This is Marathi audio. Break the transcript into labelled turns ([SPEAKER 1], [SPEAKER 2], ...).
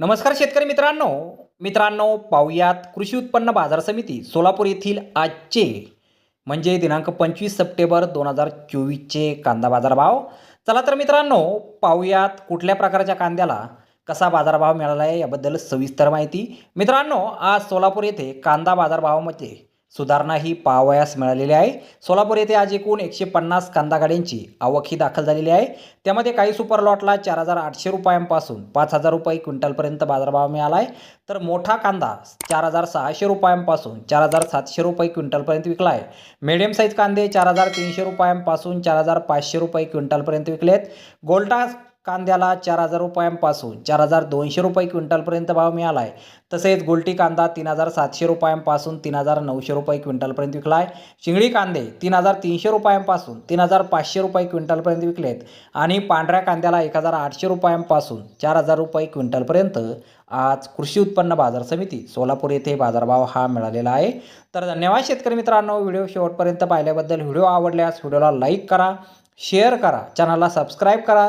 [SPEAKER 1] नमस्कार शेतकरी मित्रांनो. मित्रांनो पाहुयात कृषी उत्पन्न बाजार समिती सोलापूर येथील आजचे म्हणजे दिनांक पंचवीस सप्टेंबर दोन हजार चोवीसचे कांदा बाजारभाव. चला तर मित्रांनो पाहुयात कुठल्या प्रकारच्या कांद्याला कसा बाजारभाव मिळाला आहे याबद्दल सविस्तर माहिती. मित्रांनो आज सोलापूर येथे कांदा बाजारभावामध्ये सुधारणा ही पाहावयास मिळालेली आहे. सोलापूर येथे आज एकूण एकशे पन्नास कांदा गाड्यांची आवक ही दाखल झालेली आहे. त्यामध्ये काही सुपर लॉटला चार हजार आठशे रुपयांपासून पाच हजार रुपये क्विंटलपर्यंत बाजारभाव मिळाला आहे तर मोठा कांदा चार हजार सहाशे रुपयांपासून चार हजार सातशे रुपये क्विंटलपर्यंत विकला आहे मिडियम साईज कांदे चार हजार तीनशे रुपयांपासून चार हजार पाचशे रुपये क्विंटलपर्यंत विकले आहेत गोल्टा कांद्याला चार हजार रुपयांपासून चार हजार दोनशे रुपये क्विंटलपर्यंत भाव मिळाला आहे तसेच गोलटी कांदा तीन हजार सातशे रुपयांपासून तीन हजार नऊशे रुपये क्विंटलपर्यंत विकला आहे शिंगडी कांदे तीन हजार तीनशे रुपयांपासून तीन हजार पाचशे रुपये क्विंटलपर्यंत विकले आहेत आणि पांढऱ्या कांद्याला एक हजार आठशे रुपयांपासून चार हजार रुपये क्विंटलपर्यंत आज कृषी उत्पन्न बाजार समिती सोलापूर येथे बाजारभाव हा मिळालेला आहे. तर धन्यवाद शेतकरी मित्रांनो व्हिडिओ शेवटपर्यंत पाहिल्याबद्दल व्हिडिओ आवडल्यास व्हिडिओला लाईक करा शेअर करा चॅनलला सबस्क्राईब करा.